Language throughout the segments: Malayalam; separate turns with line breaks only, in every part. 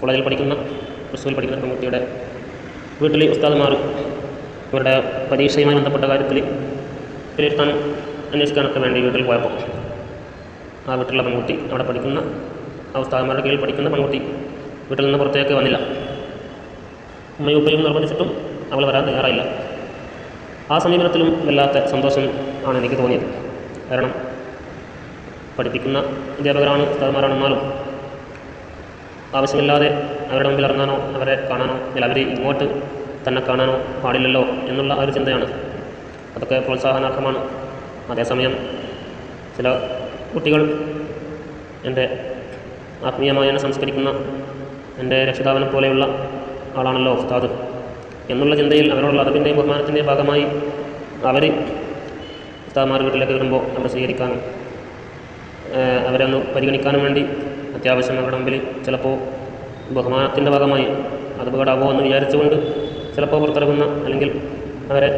കോളേജിൽ പഠിക്കുന്ന പ്ലസ് പഠിക്കുന്ന പെൺകുട്ടിയുടെ വീട്ടിലെ ഉസ്താദുമാർ ഇവരുടെ പരീക്ഷയുമായി ബന്ധപ്പെട്ട കാര്യത്തിൽ വിലയിരുത്താൻ അന്വേഷിക്കാനൊക്കെ വേണ്ടി വീട്ടിൽ പോയപ്പോൾ ആ വീട്ടിലുള്ള പെൺകുട്ടി അവിടെ പഠിക്കുന്ന ആ ഉസ്താദന്മാരുടെ കീഴിൽ പഠിക്കുന്ന പെൺകുട്ടി വീട്ടിൽ നിന്ന് പുറത്തേക്ക് വന്നില്ല. ഉമ്മയും നിർബന്ധിച്ചിട്ടും അവൾ വരാൻ തയ്യാറായില്ല. ആ സമീപനത്തിലും വല്ലാത്ത സന്തോഷം ആണ് എനിക്ക് തോന്നിയത്. കാരണം പഠിപ്പിക്കുന്ന അധ്യാപകരാണ് ഉസ്താദന്മാരാണെന്നാലും ആവശ്യമില്ലാതെ അവരുടെ മുമ്പിൽ ഇറങ്ങാനോ അവരെ കാണാനോ അല്ലെങ്കിൽ അവർ ഇങ്ങോട്ട് തന്നെ കാണാനോ പാടില്ലല്ലോ എന്നുള്ള ഒരു ചിന്തയാണ്. അതൊക്കെ പ്രോത്സാഹനാർഹമാണ്. അതേസമയം ചില കുട്ടികൾ എന്റെ ആത്മീയമായി എന്നെ സംസ്കരിക്കുന്ന എന്റെ രക്ഷിതാവിനെ പോലെയുള്ള ആളാണല്ലോ ഉസ്താദ് എന്നുള്ള ചിന്തയിൽ അവരോടുള്ള അറിവിന്റെയും ബഹുമാനത്തിന്റെയും ഭാഗമായി അവർ ഉസ്താദ്മാർ വീട്ടിലേക്ക് വരുമ്പോൾ അവരെ സ്വീകരിക്കാനും അവരെ ഒന്ന് പരിഗണിക്കാനും വേണ്ടി അത്യാവശ്യം നമ്മുടെ മുമ്പിൽ ചിലപ്പോൾ ബഹുമാനത്തിന്റെ ഭാഗമായി അത് അപകടമാകുമോ എന്ന് വിചാരിച്ചുകൊണ്ട് ചിലപ്പോൾ പുറത്തിറങ്ങുന്ന അല്ലെങ്കിൽ അവരെ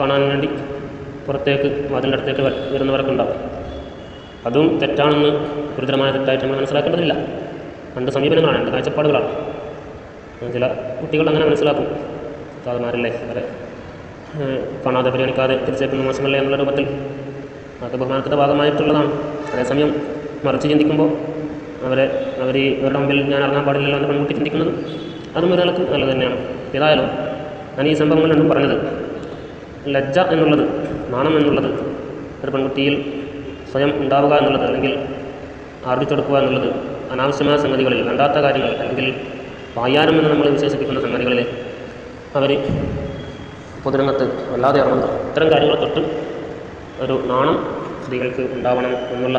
കാണാൻ വേണ്ടി പുറത്തേക്ക് വാതിലിന്റെ അടുത്തേക്ക് വരുന്നവരൊക്കെ ഉണ്ടാവും. അതും തെറ്റാണെന്ന് ഗുരുതരമായ തെറ്റായിട്ട് നമ്മൾ മനസ്സിലാക്കേണ്ടതില്ല. രണ്ട് സമീപനങ്ങളാണ് രണ്ട് കാഴ്ചപ്പാടുകളാണ്. ചില കുട്ടികൾ അങ്ങനെ മനസ്സിലാക്കും. താതമാരല്ലേ അവരെ കാണാതെ പരിഗണിക്കാതെ തിരിച്ചേക്കുന്ന മോശമല്ലേ എന്നുള്ള രൂപത്തിൽ. അത് ബഹുമാനത്തിന്റെ ഭാഗമായിട്ടുള്ളതാണ്. അതേസമയം മറിച്ച് ചിന്തിക്കുമ്പോൾ അവരെ അവർ ഇവരുടെ മുമ്പിൽ ഞാൻ ഇറങ്ങാൻ പാടില്ലല്ലോ എന്ന് പെൺകുട്ടി ചിന്തിക്കുന്നത് അതും ഒരാൾക്ക് നല്ലത് തന്നെയാണ്. ഏതായാലും ഞാൻ ഈ സംഭവങ്ങൾ രണ്ടും പറഞ്ഞത്. ലജ്ജ എന്നുള്ളത് നാണം എന്നുള്ളത് ഒരു പെൺകുട്ടിയിൽ സ്വയം ഉണ്ടാവുക എന്നുള്ളത് അല്ലെങ്കിൽ ആർജിച്ചെടുക്കുക എന്നുള്ളത് അനാവശ്യമായ സംഗതികളിൽ വേണ്ടാത്ത കാര്യങ്ങൾ അല്ലെങ്കിൽ വായാരം എന്ന് നമ്മൾ വിശേഷിപ്പിക്കുന്ന സംഗതികളിൽ അവർ പൊതുരംഗത്ത് വല്ലാതെ ഇറങ്ങുന്നു. ഇത്തരം കാര്യങ്ങൾ തൊട്ട് ഒരു നാണം സ്ത്രീകൾക്ക് ഉണ്ടാവണം എന്നുള്ള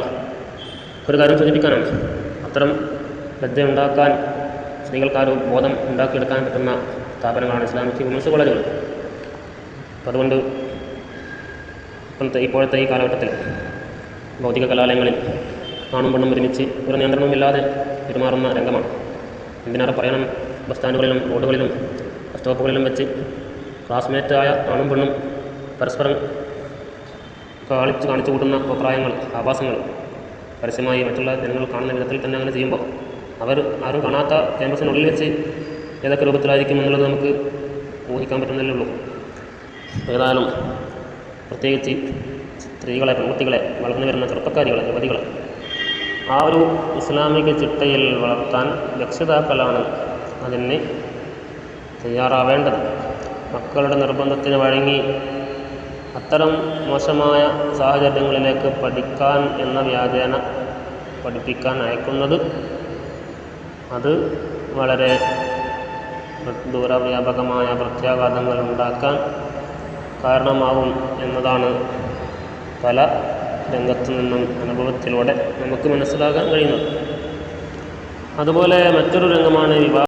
ഒരു കാര്യം സൂചിപ്പിക്കാനാണ്. അത്തരം ശ്രദ്ധ ഉണ്ടാക്കാൻ സ്ത്രീകൾക്ക് ആ ഒരു ബോധം ഉണ്ടാക്കിയെടുക്കാൻ പറ്റുന്ന സ്ഥാപനങ്ങളാണ് ഇസ്ലാമിക് വിമൻസ് കോളേജുകൾ. അപ്പം അതുകൊണ്ട് ഇപ്പോഴത്തെ ഇപ്പോഴത്തെ ഈ കാലഘട്ടത്തിൽ ഭൗതിക കലാലയങ്ങളിൽ ആണും പെണ്ണും ഒരുമിച്ച് ഒരു നിയന്ത്രണവുമില്ലാതെ പെരുമാറുന്ന രംഗമാണ്. എന്തിനേറെ പറയണം? ബസ് സ്റ്റാൻഡുകളിലും റോഡുകളിലും ബസ് സ്റ്റോപ്പുകളിലും വെച്ച് ക്ലാസ്മേറ്റായ ആണും പെണ്ണും പരസ്പരം കാണിച്ച് കാണിച്ചു കൂട്ടുന്ന അഭിപ്രായങ്ങൾ ആഭാസങ്ങൾ പരസ്യമായി മറ്റുള്ള ജനങ്ങൾ കാണുന്ന വിധത്തിൽ തന്നെ അങ്ങനെ ചെയ്യുമ്പോൾ അവർ ആരും കാണാത്ത ക്യാമ്പസിനുള്ളിൽ വെച്ച് ഏതൊക്കെ രൂപത്തിലായിരിക്കും എന്നുള്ളത് നമുക്ക് ഊഹിക്കാൻ പറ്റുന്നതല്ലേ ഉള്ളൂ. ഏതായാലും പ്രത്യേകിച്ച് സ്ത്രീകളെ പെൺകുട്ടികളെ വളർന്നു വരുന്ന ചെറുപ്പക്കാരികളെ യുവതികളെ ആ ഒരു ഇസ്ലാമിക ചിട്ടയിൽ വളർത്താൻ രക്ഷിതാക്കളാണ് അതിന് തയ്യാറാവേണ്ടത്. മക്കളുടെ നിർബന്ധത്തിന് വഴങ്ങി അത്തരം മോശമായ സാഹചര്യങ്ങളിലേക്ക് പഠിക്കാൻ എന്ന വ്യാജേന പഠിപ്പിക്കാൻ അയക്കുന്നത് അത് വളരെ ദൂരവ്യാപകമായ പ്രത്യാഘാതങ്ങൾ ഉണ്ടാക്കാൻ കാരണമാകും എന്നതാണ് പല രംഗത്തു നിന്നും അനുഭവത്തിലൂടെ നമുക്ക് മനസ്സിലാക്കാൻ കഴിയുന്നത്. അതുപോലെ മറ്റൊരു രംഗമാണ് വിവാഹ